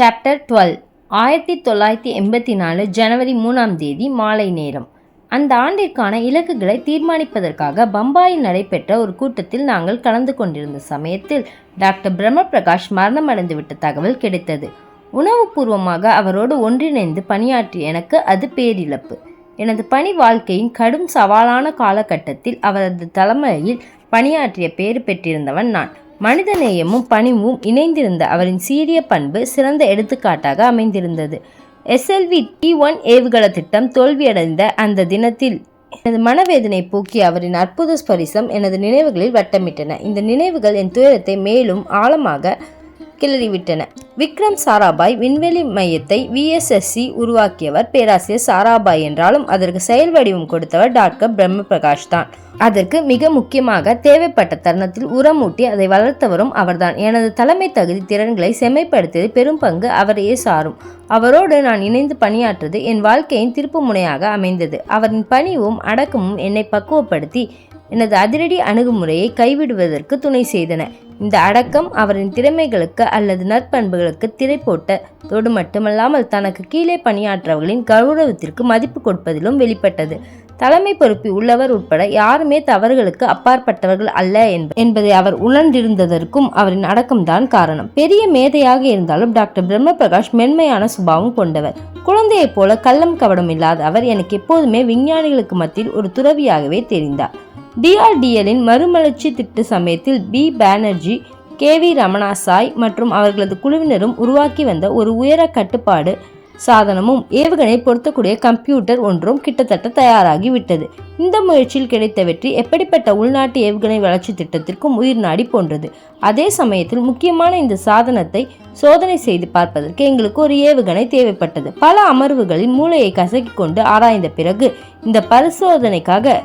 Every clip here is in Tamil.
சாப்டர் டுவெல் ஆயிரத்தி தொள்ளாயிரத்தி எண்பத்தி நாலு ஜனவரி மூணாம் தேதி மாலை நேரம். அந்த ஆண்டிற்கான இலக்குகளை தீர்மானிப்பதற்காக பம்பாயில் நடைபெற்ற ஒரு கூட்டத்தில் நாங்கள் கலந்து கொண்டிருந்த சமயத்தில் டாக்டர் பிரம்மபிரகாஷ் மரணமடைந்துவிட்ட தகவல் கிடைத்தது. உணவுபூர்வமாக அவரோடு ஒன்றிணைந்து பணியாற்றிய எனக்கு அது பேரிழப்பு. எனது பணி வாழ்க்கையின் கடும் சவாலான காலகட்டத்தில் அவரது தலைமையில் பணியாற்றிய பேறு பெற்றிருந்தவன் நான். மனிதநேயமும் பணிவும் இணைந்திருந்த அவரின் சீரிய பண்பு சிறந்த எடுத்துக்காட்டாக அமைந்திருந்தது. SLV D. ஒன். ஏவுகண திட்டம் தோல்வியடைந்த அந்த தினத்தில் எனது மனவேதனை போக்கி அவரின் அற்புத ஸ்பரிசம் எனது நினைவுகளில் வட்டமிட்டன. இந்த நினைவுகள் என் துயரத்தை மேலும் ஆழமாக கிளறிவிட்டன. விக்ரம் சாராபாய் விண்வெளி மையத்தை விஎஸ்எஸ்சி உருவாக்கியவர் பேராசிரியர் சாராபாய் என்றாலும் அதற்கு செயல் வடிவம் கொடுத்தவர் டாக்டர் பிரம்ம பிரகாஷ் தான். அதற்கு மிக முக்கியமாக தேவைப்பட்ட தருணத்தில் உரமூட்டி அதை வளர்த்தவரும் அவர்தான். எனது தலைமை தகுதி திறன்களை செம்மைப்படுத்தியது பெரும் பங்கு அவரையே சாரும். அவரோடு நான் இணைந்து பணியாற்றுவது என் வாழ்க்கையின் திருப்பு முனையாக அமைந்தது. அவரின் பணிவும் அடக்கமும் என்னை பக்குவப்படுத்தி எனது அதிரடி அணுகுமுறையை கைவிடுவதற்கு துணை செய்தன. இந்த அடக்கம் அவரின் திறமைகளுக்கு அல்லது நற்பண்புகளுக்கு திரை போட்டதோடு மட்டுமல்லாமல் தனக்கு கீழே பணியாற்றவர்களின் கௌரவத்திற்கு மதிப்பு கொடுப்பதிலும் வெளிப்பட்டது. தலைமை பொறுப்பில் உள்ளவர் உட்பட யாருமே தவறுகளுக்கு அப்பாற்பட்டவர்கள் அல்ல என்பதை அவர் உணர்ந்திருந்ததற்கும் அவரின் அடக்கம்தான் காரணம். பெரிய மேதையாக இருந்தாலும் டாக்டர் பிரம்மபிரகாஷ் மென்மையான சுபாவம் கொண்டவர். குழந்தையைப் போல கள்ளம் கவடம் இல்லாத அவர் எனக்கு எப்போதுமே விஞ்ஞானிகளுக்கு மத்தியில் ஒரு துறவியாகவே தெரிந்தார். டிஆர்டிஎல்லின் மறுமலர்ச்சி திட்ட சமயத்தில் B Banerjee K V Ramanasai மற்றும் அவர்களது குழுவினரும் உருவாக்கி வந்த ஒரு உயர கட்டுப்பாடு சாதனமும் ஏவுகணை பொருத்தக்கூடிய கம்ப்யூட்டர் ஒன்றும் கிட்டத்தட்ட தயாராகி விட்டது இந்த முயற்சியில் கிடைத்த வெற்றி எப்படிப்பட்ட உள்நாட்டு ஏவுகணை வளர்ச்சி திட்டத்திற்கும் உயிர் நாடி போன்றது. அதே சமயத்தில் முக்கியமான இந்த சாதனத்தை சோதனை செய்து பார்ப்பதற்கு எங்களுக்கு ஒரு ஏவுகணை தேவைப்பட்டது. பல அமர்வுகளில் மூளையை கசக்கி கொண்டு ஆராய்ந்த பிறகு இந்த பரிசோதனைக்காக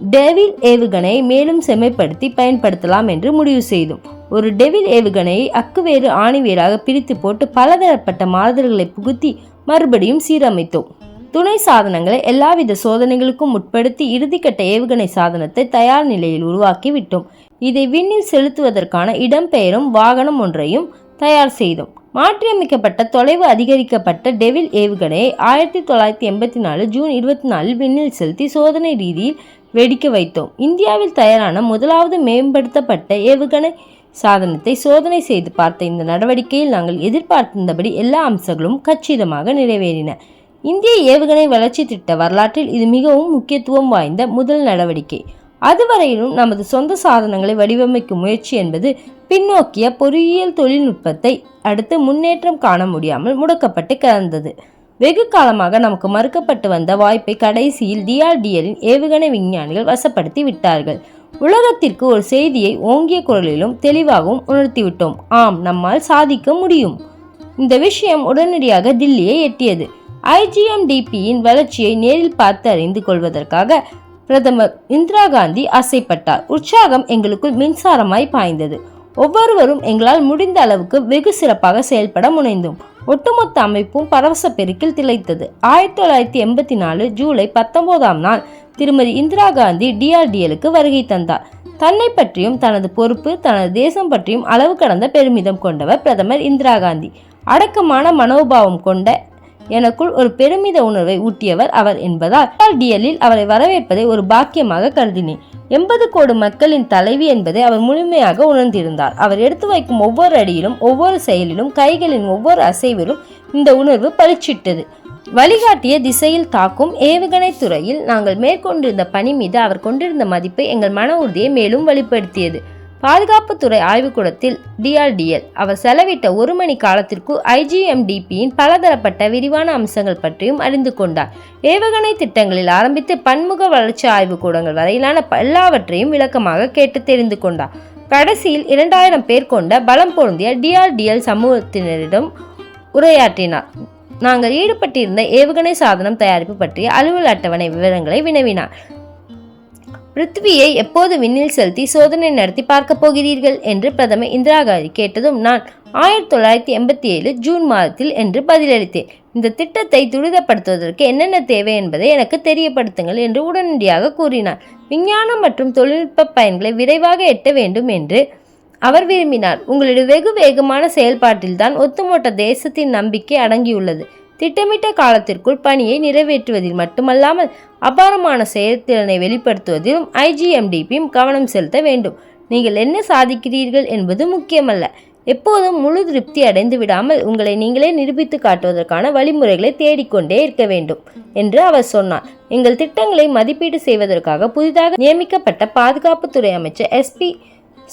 டெவில் ஏவுகணை மேலும் செம்மைப்படுத்தி பயன்படுத்தலாம் என்று முடிவு செய்தோம். ஒரு டெவில் ஏவுகணையை அக்குவேறு ஆணிவேராக பிரித்து போட்டு பலதரப்பட்ட மாறுதல்களை புகுத்தி மறுபடியும் சீரமைத்தோம். துணை சாதனங்களை எல்லாவித சோதனைகளுக்கும் உட்படுத்தி இறுதிக்கட்ட ஏவுகணை சாதனத்தை தயார் நிலையில் உருவாக்கி விட்டோம். இதை விண்ணில் செலுத்துவதற்கான இடம்பெயரும் வாகனம் ஒன்றையும் தயார் செய்தோம். மாற்றியமைக்கப்பட்ட தொலைவு அதிகரிக்கப்பட்ட டெவில் ஏவுகணையை ஆயிரத்தி தொள்ளாயிரத்தி எண்பத்தி நாலு ஜூன் இருபத்தி நாலில் விண்ணில் செலுத்தி சோதனை ரீதியில் வெடிக்க வைத்தோம். இந்தியாவில் தயாரான முதலாவது மேம்படுத்தப்பட்ட ஏவுகணை சாதனத்தை சோதனை செய்து பார்த்த இந்த நடவடிக்கையில் நாங்கள் எதிர்பார்த்திருந்தபடி எல்லா அம்சங்களும் கச்சிதமாக நிறைவேறின. இந்திய ஏவுகணை வளர்ச்சி திட்ட வரலாற்றில் இது மிகவும் முக்கியத்துவம் வாய்ந்த முதல் நடவடிக்கை. அதுவரையிலும் நமது சொந்த சாதனங்களை வடிவமைக்கும் முயற்சி என்பது பின்னோக்கிய பொறியியல் தொழில்நுட்பத்தை அடுத்து முன்னேற்றம் காண முடியாமல் முடக்கப்பட்டு கிடந்தது. வெகு காலமாக நமக்கு மறுக்கப்பட்டு வந்த வாய்ப்பை கடைசியில் டிஆர்டிஎல்லின் ஏவுகணை விஞ்ஞானிகள் வசப்படுத்தி விட்டார்கள். உலகத்திற்கு ஒரு செய்தியை ஓங்கிய குரலிலும் தெளிவாகவும் உணர்த்திவிட்டோம். ஆம் நம்மால் சாதிக்க முடியும். இந்த விஷயம் உடனடியாக தில்லியை எட்டியது. ஐஜிஎம்டிபியின் வளர்ச்சியை நேரில் பார்த்து அறிந்து கொள்வதற்காக பிரதமர் இந்திரா காந்தி ஆசைப்பட்டார். உற்சாகம் எங்களுக்குள் மின்சாரமாய் பாய்ந்தது. ஒவ்வொருவரும் எங்களால் முடிந்த அளவுக்கு வெகு சிறப்பாக செயல்பட முனைந்தோம். ஒட்டுமொத்த அமைப்பும் பரவச பெருக்கில் திளைத்தது. ஆயிரத்தி தொள்ளாயிரத்தி எண்பத்தி நாலு ஜூலை பத்தொன்பதாம் நாள் திருமதி இந்திரா காந்தி டிஆர்டிஎலுக்கு வருகை தந்தார். தன்னை பற்றியும் தனது பொறுப்பு தனது தேசம் பற்றியும் அளவு கடந்த பெருமிதம் கொண்டவர் பிரதமர் இந்திரா காந்தி. அடக்கமான மனோபாவம் கொண்ட எனக்குள் ஒரு பெருமித உணர்வை ஊட்டியவர் அவர் என்பதால் டிஎல்லில் அவரை வரவேற்பதை ஒரு பாக்கியமாக கருதினேன். எண்பது கோடி மக்களின் தலைவி என்பதை அவர் முழுமையாக உணர்ந்திருந்தார். அவர் எடுத்து வைக்கும் ஒவ்வொரு அடியிலும் ஒவ்வொரு செயலிலும் கைகளின் ஒவ்வொரு அசைவிலும் இந்த உணர்வு பளிச்சிட்டது. வழிகாட்டிய திசையில் தாக்கும் ஏவுகணை துறையில் நாங்கள் மேற்கொண்டிருந்த பணி மீது அவர் கொண்டிருந்த மதிப்பை எங்கள் மன உறுதியை மேலும் வெளிப்படுத்தியது. பாதுகாப்புத்துறை ஆய்வுக்கூடத்தில் டிஆர்டிஎல் அவர் செலவிட்ட ஒரு மணி காலத்திற்கு ஐஜிஎம்டிபியின் பலதரப்பட்ட விரிவான அம்சங்கள் பற்றியும் அறிந்து கொண்டார். ஏவுகணை திட்டங்களில் ஆரம்பித்து பன்முக வளர்ச்சி ஆய்வுக்கூடங்கள் வரையிலான எல்லாவற்றையும் விளக்கமாக கேட்டு தெரிந்து கொண்டார். கடைசியில் இரண்டாயிரம் பேர் கொண்ட பலம் பொருந்திய டிஆர்டிஎல் சமூகத்தினரிடம் உரையாற்றினார். நாங்கள் ஈடுபட்டிருந்த ஏவுகணை சாதனம் தயாரிப்பு பற்றிய அலுவல் அட்டவணை விவரங்களை வினவினார். பிருத்வியை எப்போது விண்ணில் செலுத்தி சோதனை நடத்தி பார்க்க போகிறீர்கள்? என்று பிரதமர் இந்திரா காந்தி கேட்டதும் நான் ஆயிரத்தி தொள்ளாயிரத்தி எண்பத்தி ஏழு ஜூன் மாதத்தில் என்று பதிலளித்தேன். இந்த திட்டத்தை துரிதப்படுத்துவதற்கு என்னென்ன தேவை என்பதை எனக்கு தெரியப்படுத்துங்கள் என்று உடனடியாக கூறினார். விஞ்ஞானம் மற்றும் தொழில்நுட்ப பயன்களை விரைவாக எட்ட வேண்டும் என்று அவர் விரும்பினார். உங்களுடைய வெகு வேகமான செயல்பாட்டில்தான் ஒட்டுமொத்த தேசத்தின் நம்பிக்கை அடங்கியுள்ளது. திட்டமிட்ட காலத்திற்குள் பணியை நிறைவேற்றுவதில் மட்டுமல்லாமல் அபாரமான செயல்திறனை வெளிப்படுத்துவதிலும் ஐஜிஎம்டிபியும் கவனம் செலுத்த வேண்டும். நீங்கள் என்ன சாதிக்கிறீர்கள் என்பது முக்கியமல்ல. எப்போதும் முழு திருப்தி அடைந்து விடாமல் உங்களை நீங்களே நிரூபித்து காட்டுவதற்கான வழிமுறைகளை தேடிக்கொண்டே இருக்க வேண்டும் என்று அவர் சொன்னார். எங்கள் திட்டங்களை மதிப்பீடு செய்வதற்காக புதிதாக நியமிக்கப்பட்ட பாதுகாப்புத்துறை அமைச்சர் எஸ்பி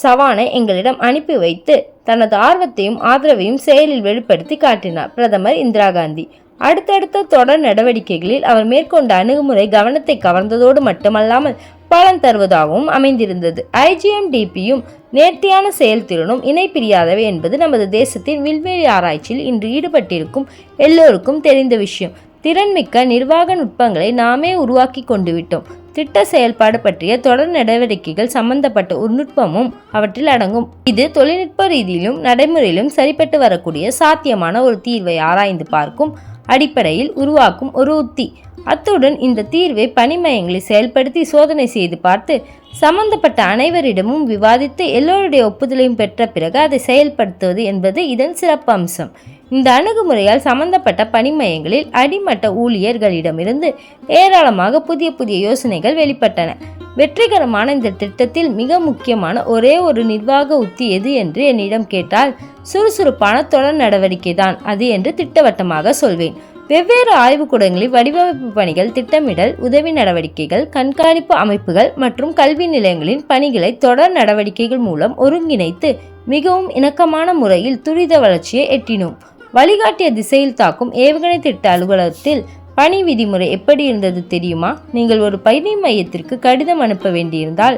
சவானை எங்களிடம் அனுப்பி வைத்து தனது ஆர்வத்தையும் ஆதரவையும் செயலில் வெளிப்படுத்தி காட்டினார். பிரதமர் இந்திரா காந்தி. அடுத்தடுத்த தொடர் நடவடிக்கைகளில் அவர் மேற்கொண்ட அணுகுமுறை கவனத்தை கவர்ந்ததோடு மட்டுமல்லாமல் பலன் தருவதாகவும் அமைந்திருந்தது. ஐஜிஎம்டிபியும் நேர்த்தியான செயல்திறனும் இணைப்பிரியாதவை என்பது நமது தேசத்தின் விண்வெளி ஆராய்ச்சியில் இன்று ஈடுபட்டிருக்கும் எல்லோருக்கும் தெரிந்த விஷயம். திறன்மிக்க நிர்வாக நுட்பங்களை நாமே உருவாக்கி கொண்டு விட்டோம். திட்ட செயல்பாடு பற்றிய தொடர் நடவடிக்கைகள் சம்பந்தப்பட்ட ஒரு நுட்பமும் அவற்றில் அடங்கும். இது தொழில்நுட்ப ரீதியிலும் நடைமுறையிலும் சரிப்பட்டு வரக்கூடிய சாத்தியமான ஒரு தீர்வை ஆராய்ந்து பார்க்கும் அடிப்படையில் உருவாக்கும் ஒரு உத்தி. அத்துடன் இந்த தீர்வை பணிமயங்களை செயல்படுத்தி சோதனை செய்து பார்த்து சம்பந்தப்பட்ட அனைவரிடமும் விவாதித்து எல்லோருடைய ஒப்புதலையும் பெற்ற பிறகு அதை செயல்படுத்துவது என்பது இதன் சிறப்பு அம்சம் இந்த அணுகுமுறையால் சம்பந்தப்பட்ட பணிமயங்களில் அடிமட்ட ஊழியர்களிடமிருந்து ஏராளமாக புதிய புதிய யோசனைகள் வெளிப்பட்டன. வெற்றிகரமான இந்த திட்டத்தில் மிக முக்கியமான ஒரே ஒரு நிர்வாக உத்தி எது என்று என்னிடம் கேட்டால் சுறுசுறுப்பான தொடர் நடவடிக்கை தான். அது என்று திட்டவட்டமாக சொல்வேன். வெவ்வேறு ஆய்வுக்கூடங்களில் வடிவமைப்பு பணிகள் திட்டமிடல் உதவி நடவடிக்கைகள் கண்காணிப்பு அமைப்புகள் மற்றும் கல்வி நிலையங்களின் பணிகளை தொடர் நடவடிக்கைகள் மூலம் ஒருங்கிணைத்து மிகவும் இணக்கமான முறையில் துரித வளர்ச்சியை எட்டினோம். வழிகாட்டிய திசையில் தாக்கும் ஏவுகணை திட்ட அலுவலகத்தில் பணி விதிமுறை எப்படி இருந்தது தெரியுமா? நீங்கள் ஒரு பணி மையத்திற்கு கடிதம் அனுப்ப வேண்டியிருந்தால்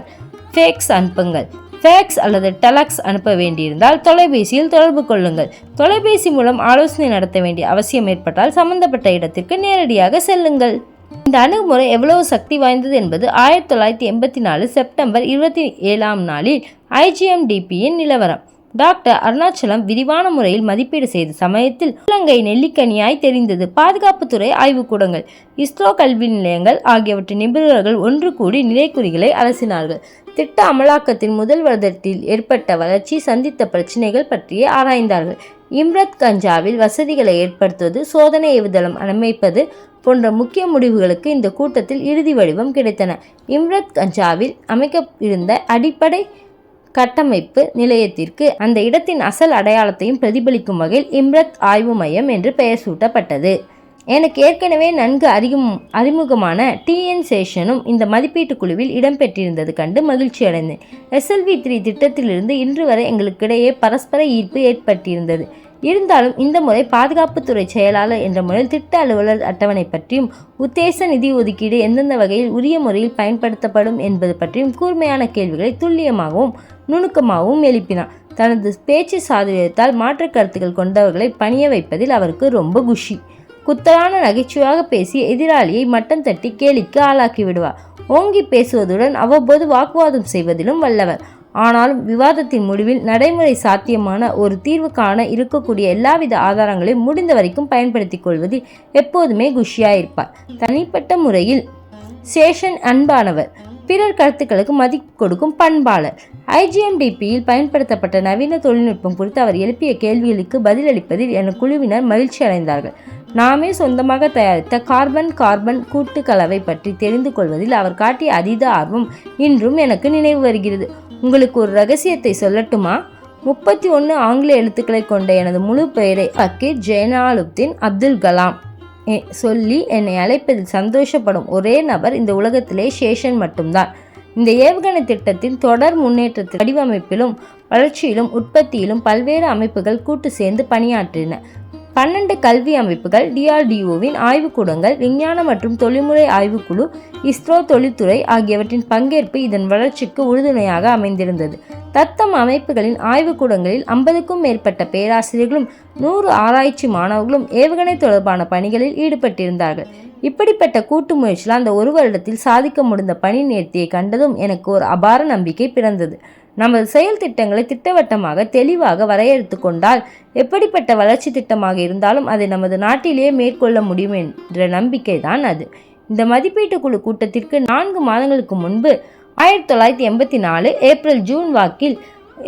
ஃபேக்ஸ் அனுப்புங்கள். ஃபேக்ஸ் அல்லது டெலக்ஸ் அனுப்ப வேண்டியிருந்தால் தொலைபேசியில் தொடர்பு கொள்ளுங்கள். தொலைபேசி மூலம் ஆலோசனை நடத்த வேண்டிய அவசியம் ஏற்பட்டால் சம்பந்தப்பட்ட இடத்திற்கு நேரடியாக செல்லுங்கள். இந்த அணுகுமுறை எவ்வளவு சக்தி வாய்ந்தது என்பது ஆயிரத்தி தொள்ளாயிரத்தி எண்பத்தி நாலு செப்டம்பர் இருபத்தி ஏழாம் நாளில் ஐஜிஎம்டிபியின் நிலவரம். டாக்டர் அருணாச்சலம் விரிவான முறையில் மதிப்பீடு செய்த சமயத்தில் இலங்கை நெல்லிக்கனியாய் தெரிந்தது. பாதுகாப்புத்துறை ஆய்வுக்கூடங்கள் இஸ்ரோ கல்வி நிலையங்கள் ஆகியவற்றின் நிபுணர்கள் ஒன்று கூடி நிலைக்குறிகளை அலசினார்கள். திட்ட அமலாக்கத்தின் முதல் வருடத்தில் ஏற்பட்ட வளர்ச்சி சந்தித்த பிரச்சினைகள் பற்றியே ஆராய்ந்தார்கள். இம்ரத் கஞ்சாவில் வசதிகளை ஏற்படுத்துவது சோதனை ஏவுதளம் அமைப்பது போன்ற முக்கிய முடிவுகளுக்கு இந்த கூட்டத்தில் இறுதி வடிவம் கிடைத்தன. இம்ரத் கஞ்சாவில் அமைக்க இருந்த அடிப்படை கட்டமைப்பு நிலையத்திற்கு அந்த இடத்தின் அசல் அடையாளத்தையும் பிரதிபலிக்கும் வகையில் இம்ரத் ஆய்வு மையம் என்று பெயர் சூட்டப்பட்டது. எனக்கு ஏற்கனவே நன்கு அறிமும் அறிமுகமான டிஎன் சேஷனும் இந்த மதிப்பீட்டு குழுவில் இடம்பெற்றிருந்தது கண்டு மகிழ்ச்சி அடைந்தேன். எஸ்எல்வி த்ரீ திட்டத்திலிருந்து இன்று வரை எங்களுக்கிடையே பரஸ்பர ஈர்ப்பு ஏற்பட்டிருந்தது. இருந்தாலும் இந்த முறை பாதுகாப்புத்துறை செயலாளர் என்ற முறையில் திட்ட அலுவலர் அட்டவணை பற்றியும் உத்தேச நிதி ஒதுக்கீடு எந்தெந்த வகையில் உரிய முறையில் பயன்படுத்தப்படும் என்பது பற்றியும் கூர்மையான கேள்விகளை துல்லியமாகவும் நுணுக்கமாகவும் எழுப்பினார் தனது பேச்சு சாதுரியத்தால் மாற்றுக் கருத்துக்கள் கொண்டவர்களை பணிய வைப்பதில் அவருக்கு ரொம்ப குஷி. குத்தலான நகைச்சுவையாக பேசி எதிராளியை மட்டம் தட்டி கேலிக்கு ஆளாக்கி விடுவார். ஓங்கி பேசுவதுடன் அவ்வப்போது வாக்குவாதம் செய்வதிலும் வல்லவர். ஆனாலும் விவாதத்தின் முடிவில் நடைமுறை சாத்தியமான ஒரு தீர்வு காண இருக்கக்கூடிய எல்லாவித ஆதாரங்களையும் முடிந்த வரைக்கும் பயன்படுத்திக் கொள்வதில் எப்போதுமே குஷியாயிருப்பார். தனிப்பட்ட முறையில் சேஷன் அன்பானவர். பிறர் கருத்துக்களுக்கு மதிப்பு கொடுக்கும் பண்பாளர். ஐஜிஎம்டிபியில் பயன்படுத்தப்பட்ட நவீன தொழில்நுட்பம் குறித்து அவர் எழுப்பிய கேள்விகளுக்கு பதிலளிப்பதில் என குழுவினர் மகிழ்ச்சி அடைந்தார்கள். நாமே சொந்தமாக தயாரித்த கார்பன் கார்பன் கூட்டு கலவை பற்றி தெரிந்து கொள்வதில் அவர் காட்டிய அதீத ஆர்வம் இன்றும் எனக்கு நினைவு வருகிறது. உங்களுக்கு ஒரு ரகசியத்தை சொல்லட்டுமா? முப்பத்தி ஒன்று ஆங்கில எழுத்துக்களை கொண்ட எனது முழு பெயரை அக்கீர் ஜெயனாலுப்தீன் அப்துல் கலாம். சொல்லி என்னை அழைப்பதில் சந்தோஷப்படும் ஒரே நபர் இந்த உலகத்திலே சேஷன் மட்டும்தான். இந்த ஏவுகணை திட்டத்தின் தொடர் முன்னேற்றத்தில் வடிவமைப்பிலும் வளர்ச்சியிலும் உற்பத்தியிலும் பல்வேறு அமைப்புகள் கூட்டு சேர்ந்து பணியாற்றின. பன்னெண்டு கல்வி அமைப்புகள் டிஆர்டிஓவின் ஆய்வுக்கூடங்கள் விஞ்ஞான மற்றும் தொழில்முறை ஆய்வுக்குழு இஸ்ரோ தொழில்துறை ஆகியவற்றின் பங்கேற்பு இதன் வளர்ச்சிக்கு உறுதுணையாக அமைந்திருந்தது. தத்தம் அமைப்புகளின் ஆய்வுக்கூடங்களில் ஐம்பதுக்கும் மேற்பட்ட பேராசிரியர்களும் நூறு ஆராய்ச்சி மாணவர்களும் ஏவுகணை தொடர்பான பணிகளில் ஈடுபட்டிருந்தார்கள். இப்படிப்பட்ட கூட்டு முயற்சியில் அந்த ஒரு வருடத்தில் சாதிக்க முடிந்த பணி நேர்த்தியை கண்டதும் எனக்கு ஒரு அபார நம்பிக்கை பிறந்தது. நமது செயல் திட்டங்களை திட்டவட்டமாக தெளிவாக வரையறுத்து கொண்டால் எப்படிப்பட்ட வளர்ச்சி திட்டமாக இருந்தாலும் அதை நமது நாட்டிலேயே மேற்கொள்ள முடியும் என்ற நம்பிக்கை தான் அது. இந்த மதிப்பீட்டு குழு கூட்டத்திற்கு நான்கு மாதங்களுக்கு முன்பு ஆயிரத்தி தொள்ளாயிரத்தி எண்பத்தி நாலு ஏப்ரல் ஜூன் வாக்கில்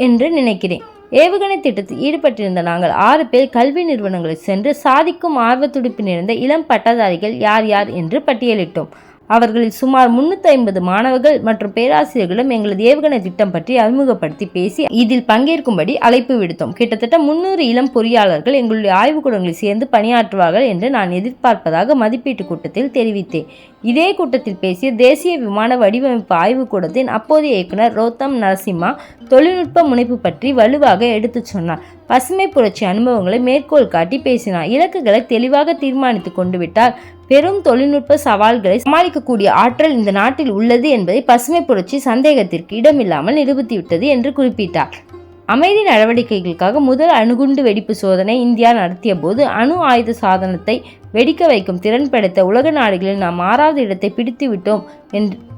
என்று நினைக்கிறேன். ஏவுகணை திட்டத்தில் ஈடுபட்டிருந்த நாங்கள் ஆறு பேர் கல்வி நிறுவனங்களில் சென்று சாதிக்கும் ஆர்வத்துடிப்பு நிறைந்த இளம் பட்டதாரிகள் யார் யார் என்று பட்டியலிட்டோம். அவர்களில் சுமார் முன்னூற்றி ஐம்பது மாணவர்கள் மற்றும் பேராசிரியர்களும் எங்களது ஏவுகணை திட்டம் பற்றி அறிமுகப்படுத்தி பேசி இதில் பங்கேற்கும்படி அழைப்பு விடுத்தோம். கிட்டத்தட்ட முன்னூறு இளம் பொறியாளர்கள் எங்களுடைய ஆய்வுக்கூடங்களில் சேர்ந்து பணியாற்றுவார்கள் என்று நான் எதிர்பார்ப்பதாக மதிப்பீட்டு கூட்டத்தில் தெரிவித்தேன். இதே கூட்டத்தில் பேசிய தேசிய விமான வடிவமைப்பு ஆய்வுக்கூடத்தின் அப்போதைய இயக்குனர் ரோத்தம் நரசிம்மா தொழில்நுட்ப முனைப்பு பற்றி வலுவாக எடுத்துச் சொன்னார். பசுமை புரட்சி அனுபவங்களை மேற்கோள் காட்டி பேசினார். இலக்குகளை தெளிவாக தீர்மானித்து கொண்டு விட்டால் பெரும் தொழில்நுட்ப சவால்களை சமாளிக்கக்கூடிய ஆற்றல் இந்த நாட்டில் உள்ளது என்பதை பசுமை புரட்சி சந்தேகத்திற்கு இடமில்லாமல் நிரூபித்துவிட்டது என்று குறிப்பிட்டார். அமைதி நடவடிக்கைகளுக்காக முதல் அணுகுண்டு வெடிப்பு சோதனை இந்தியா நடத்திய போது அணு ஆயுத சாதனத்தை வெடிக்க வைக்கும் திறன் படைத்த உலக நாடுகளில் நாம் ஆறாவது இடத்தை பிடித்து விட்டோம்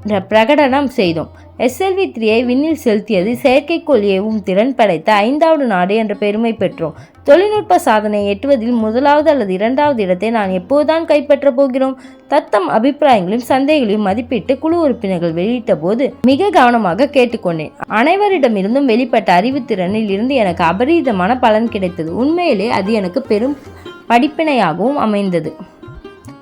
பிரகடனம் செய்தோம். எஸ்எல்வி த்ரீயை விண்ணில் செலுத்தியது செயற்கைக்கோள் ஏவும் திறன் படைத்த ஐந்தாவது நாடு என்ற பெருமை பெற்றோம். தொழில்நுட்ப சாதனை எட்டுவதில் முதலாவது அல்லது இரண்டாவது இடத்தை நான் எப்போதுதான் கைப்பற்றப் போகிறோம்? தத்தம் அபிப்பிராயங்களையும் சந்தேகங்களையும் மதிப்பிட்டு குழு உறுப்பினர்கள் வெளியிட்ட போது மிக கவனமாக கேட்டுக்கொண்டேன். அனைவரிடமிருந்தும் வெளிப்பட்ட அறிவுத்திறனில் இருந்து எனக்கு அபரீதமான பலன் கிடைத்தது. உண்மையிலே அது எனக்கு பெரும் படிப்பினையாகவும் அமைந்தது.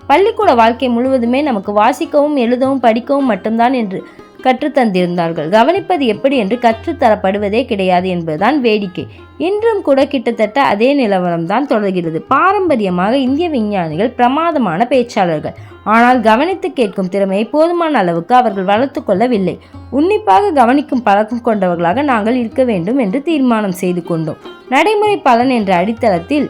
பள்ளிக்கூட வாழ்க்கை முழுவதுமே நமக்கு வாசிக்கவும் எழுதவும் படிக்கவும் மட்டும்தான் என்று கற்றுத்தந்திருந்தார்கள் கவனிப்பது எப்படி என்று கற்றுத்தரப்படுவதே கிடையாது என்பதுதான் வேடிக்கை. இன்றும் கூட கிட்டத்தட்ட அதே நிலவரம்தான் தொடர்கிறது. பாரம்பரியமாக இந்திய விஞ்ஞானிகள் பிரமாதமான பேச்சாளர்கள். ஆனால் கவனித்து கேட்கும் திறமையை போதுமான அளவுக்கு அவர்கள் வளர்த்து கொள்ளவில்லை. உன்னிப்பாக கவனிக்கும் பழக்கம் கொண்டவர்களாக நாங்கள் இருக்க வேண்டும் என்று தீர்மானம் செய்து கொண்டோம். நடைமுறை பலன் என்ற அடித்தளத்தில்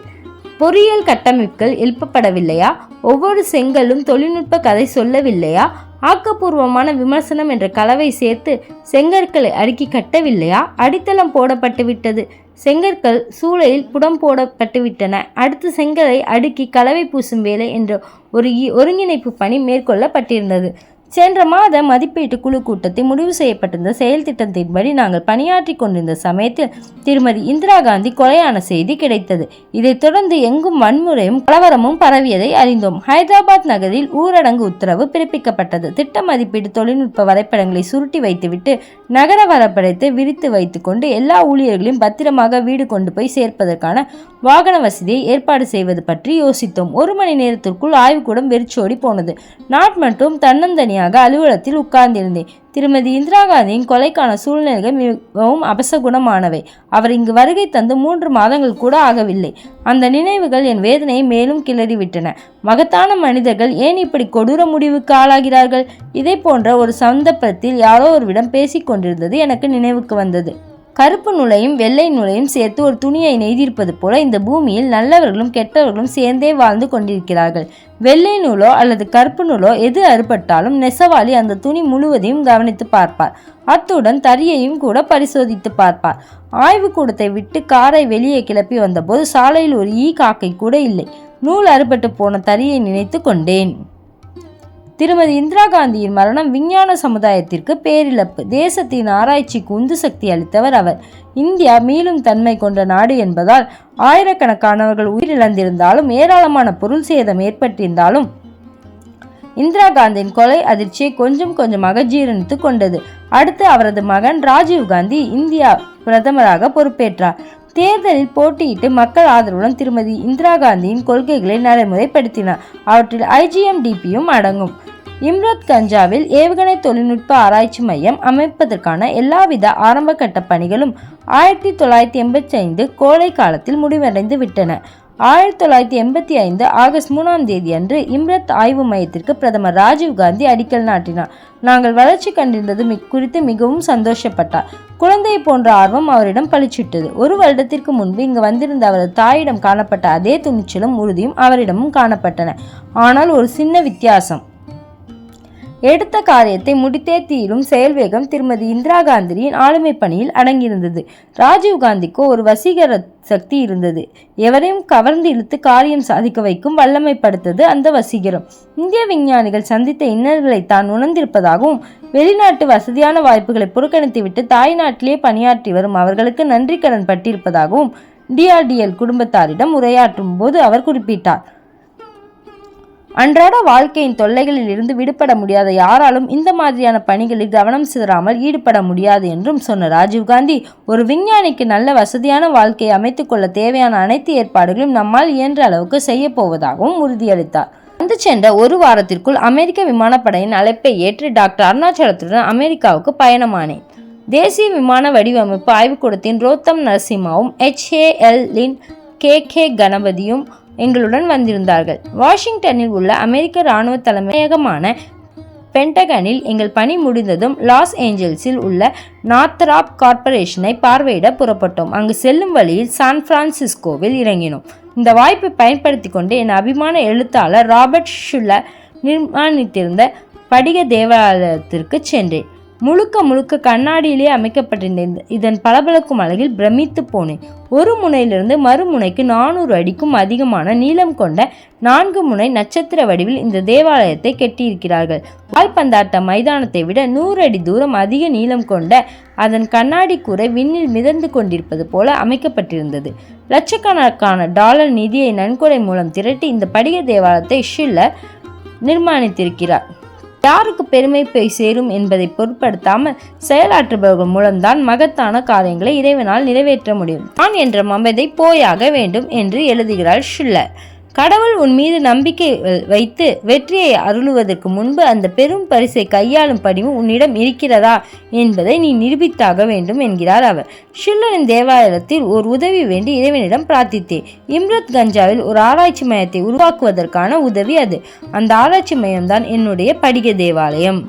பொறியியல் கட்டமைப்புகள் எழுப்பப்படவில்லையா? ஒவ்வொரு செங்கலும் தொழில்நுட்ப கதை சொல்லவில்லையா? ஆக்கப்பூர்வமான விமர்சனம் என்ற கலவை சேர்த்து செங்கற்களை அடுக்கி கட்டவில்லையா? அடித்தளம் போடப்பட்டு விட்டது செங்கற்கள் சூளையில் புடம் போடப்பட்டுவிட்டன. அடுத்து செங்கலை அடுக்கி கலவை பூசும் வேலை என்ற ஒரு ஒருங்கிணைப்பு பணி மேற்கொள்ளப்பட்டிருந்தது. சென்ற மாத மதிப்பீட்டு குழு கூட்டத்தில் முடிவு செய்யப்பட்டிருந்த செயல் திட்டத்தின்படி நாங்கள் பணியாற்றி கொண்டிருந்த சமயத்தில் திருமதி இந்திரா காந்தி கொலையான செய்தி கிடைத்தது. இதைத் தொடர்ந்து எங்கும் வன்முறையும் கலவரமும் பரவியதை அறிந்தோம். ஹைதராபாத் நகரில் ஊரடங்கு உத்தரவு பிறப்பிக்கப்பட்டது. திட்ட மதிப்பீடு தொழில்நுட்ப வரைபடங்களை சுருட்டி வைத்துவிட்டு நகர வரைபடத்தை விரித்து வைத்துக்கொண்டு எல்லா ஊழியர்களையும் பத்திரமாக வீடு கொண்டு போய் சேர்ப்பதற்கான வாகன வசதியை ஏற்பாடு செய்வது பற்றி யோசித்தோம். ஒரு மணி நேரத்திற்குள் ஆய்வுக்கூடம் வெறிச்சோடி போனது. நாட் மற்றும் தன்னந்தனியாக அலுவலகத்தில் உட்கார்ந்திருந்தேன். திருமதி இந்திரா காந்தியின் கொலைக்கான சூழ்நிலைகள் மிகவும் அபசகுணமானவை. அவர் இங்கு வருகை தந்து மூன்று மாதங்கள் கூட ஆகவில்லை. அந்த நினைவுகள் என் வேதனையை மேலும் கிளறிவிட்டன. மகத்தான மனிதர்கள் ஏன் இப்படி கொடூர முடிவுக்கு ஆளாகிறார்கள்? இதை போன்ற ஒரு சந்தர்ப்பத்தில் யாரோ ஒருவிடம் பேசிக்கொண்டிருந்தது எனக்கு நினைவுக்கு வந்தது. கருப்பு நுழையும் வெள்ளை நுழையும் சேர்த்து ஒரு துணியை நெய்திருப்பது போல இந்த பூமியில் நல்லவர்களும் கெட்டவர்களும் சேர்ந்தே வாழ்ந்து கொண்டிருக்கிறார்கள். வெள்ளை நூலோ அல்லது கருப்பு நூலோ எது அறுபட்டாலும் நெசவாளி அந்த துணி முழுவதையும் கவனித்து பார்ப்பார். அத்துடன் தறியையும் கூட பரிசோதித்து பார்ப்பார். ஆய்வுக்கூடத்தை விட்டு காரை வெளியே கிளப்பி வந்தபோது சாலையில் ஒரு ஈ காக்கை கூட இல்லை. நூல் அறுபட்டு போன தறியை நினைத்து கொண்டேன். திருமதி இந்திரா காந்தியின் மரணம் விஞ்ஞான சமுதாயத்திற்கு பேரிழப்பு. தேசத்தின் ஆராய்ச்சிக்கு உந்து சக்தி அளித்தவர் அவர். இந்தியா மீளும் தன்மை கொண்ட நாடு என்பதால் ஆயிரக்கணக்கானவர்கள் உயிரிழந்திருந்தாலும் ஏராளமான பொருள் சேதம் ஏற்பட்டிருந்தாலும் இந்திரா காந்தியின் கொலை அதிர்ச்சியை கொஞ்சம் கொஞ்சமாக ஜீரணித்து கொண்டது. அடுத்து அவரது மகன் ராஜீவ் காந்தி இந்தியா பிரதமராக பொறுப்பேற்றார். தேர்தலில் போட்டியிட்டு மக்கள் ஆதரவுடன் திருமதி இந்திரா காந்தியின் கொள்கைகளை நடைமுறைப்படுத்தினார் அவற்றில் ஐஜிஎம்டிபியும் அடங்கும். இம்ரத் கஞ்சாவில் ஏவுகணை தொழில்நுட்ப ஆராய்ச்சி மையம் அமைப்பதற்கான எல்லாவித ஆரம்பகட்ட பணிகளும் ஆயிரத்தி தொள்ளாயிரத்தி எண்பத்தி ஐந்து கோடை காலத்தில் முடிவடைந்து விட்டன. ஆயிரத்தி தொள்ளாயிரத்தி எண்பத்தி ஐந்து ஆகஸ்ட் மூணாம் தேதி அன்று இம்ரத் ஆய்வு மையத்திற்கு பிரதமர் ராஜீவ் காந்தி அடிக்கல் நாட்டினார். நாங்கள் வளர்ச்சி கண்டிருந்தது குறித்து மிகவும் சந்தோஷப்பட்டார். குழந்தை போன்ற ஆர்வம் அவரிடம் பளிச்சிட்டது. ஒரு வருடத்திற்கு முன்பு இங்கு வந்திருந்த அவரது தாயிடம் காணப்பட்ட அதே துணிச்சலும் உறுதியும் அவரிடமும் காணப்பட்டன. ஆனால் ஒரு சின்ன வித்தியாசம். எடுத்த காரியத்தை முடித்தே தீரும் செயல்வேகம் திருமதி இந்திரா காந்தியின் ஆளுமை பணியில் அடங்கியிருந்தது. ராஜீவ் காந்திக்கோ ஒரு வசீகர சக்தி இருந்தது. எவரையும் கவர்ந்து இழுத்து காரியம் சாதிக்க வைக்கும் வல்லமை படுத்தது அந்த வசீகரம். இந்திய விஞ்ஞானிகள் சந்தித்த இன்னல்களை தான் உணர்ந்திருப்பதாகவும் வெளிநாட்டு வசதியான வாய்ப்புகளை புறக்கணித்துவிட்டு தாய்நாட்டிலே பணியாற்றி வரும் அவர்களுக்கு நன்றி கடன் பட்டிருப்பதாகவும் டிஆர்டிஎல் குடும்பத்தாரிடம் உரையாற்றும் போது அவர் குறிப்பிட்டார். அன்றாட வாழ்க்கையின் தொல்லைகளில் இருந்து விடுபட முடியாத யாராலும் இந்த மாதிரியான பணிகளில் கவனம் சிதறாமல் ஈடுபட முடியாது என்றும் சொன்ன ராஜீவ்காந்தி ஒரு விஞ்ஞானிக்கு நல்ல வசதியான வாழ்க்கையை அமைத்துக் கொள்ள தேவையான அனைத்து ஏற்பாடுகளையும் நம்மால் இயன்ற அளவுக்கு செய்ய போவதாகவும் உறுதியளித்தார். வந்து சென்ற ஒரு வாரத்திற்குள் அமெரிக்க விமானப்படையின் அழைப்பை ஏற்று டாக்டர் அருணாச்சலத்துடன் அமெரிக்காவுக்கு பயணமானேன். தேசிய விமான வடிவமைப்பு ஆய்வுக்கூடத்தின் ரோத்தம் நரசிம்மாவும் ஹெச்ஏஎல்லின் கே கே கணபதியும் எங்களுடன் வந்திருந்தார்கள். வாஷிங்டனில் உள்ள அமெரிக்க இராணுவ தலைமையகமான பென்டகனில் எங்கள் பணி முடிந்ததும் லாஸ் ஏஞ்சல்ஸில் உள்ள நாத்ராப் கார்ப்பரேஷனை பார்வையிட புறப்பட்டோம். அங்கு செல்லும் வழியில் சான் பிரான்சிஸ்கோவில் இறங்கினோம். இந்த வாய்ப்பை பயன்படுத்தி கொண்டு என் அபிமான எழுத்தாளர் ராபர்ட் ஷுல்லர் நிர்மாணித்திருந்த படிக தேவாலயத்திற்கு சென்றேன். முழுக்க முழுக்க கண்ணாடியிலே அமைக்கப்பட்டிருந்த இதன் பளபளக்கும் அழகில் பிரமித்து போனேன். ஒரு முனையிலிருந்து மறுமுனைக்கு நானூறு அடிக்கும் அதிகமான நீளம் கொண்ட நான்கு முனை நட்சத்திர வடிவில் இந்த தேவாலயத்தை கட்டியிருக்கிறார்கள். வாய்ப்பந்தாட்ட மைதானத்தை விட நூறு அடி தூரம் அதிக நீளம் கொண்ட அதன் கண்ணாடி கூரை விண்ணில் மிதந்து கொண்டிருப்பது போல அமைக்கப்பட்டிருந்தது. லட்சக்கணக்கான டாலர் நிதியை நன்கொடை மூலம் திரட்டி இந்த படிக தேவாலயத்தை ஷில்லர் நிர்மாணித்திருக்கிறார். யாருக்கு பெருமை போய் சேரும் என்பதை பொருட்படுத்தாமல் செயலாற்றுபவர்கள் மூலம்தான் மகத்தான காரியங்களை இறைவனால் நிறைவேற்ற முடியும். தான் என்ற மமதை போயாக வேண்டும் என்று எழுதுகிறார் ஷில்லர். கடவுள் உன் மீது நம்பிக்கை வைத்து வெற்றியை அருளுவதற்கு முன்பு அந்த பெரும் பரிசை கையாளும் படிவு உன்னிடம் இருக்கிறதா என்பதை நீ நிரூபித்தாக வேண்டும் என்கிறார் அவர். ஷில்லரின் தேவாலயத்தில் ஒரு உதவி வேண்டி இறைவனிடம் பிரார்த்தித்தேன். இம்ரத் கஞ்சாவில் ஒரு ஆராய்ச்சி மையத்தை உருவாக்குவதற்கான உதவி அது. அந்த ஆராய்ச்சி மையம்தான் என்னுடைய படிக தேவாலயம்.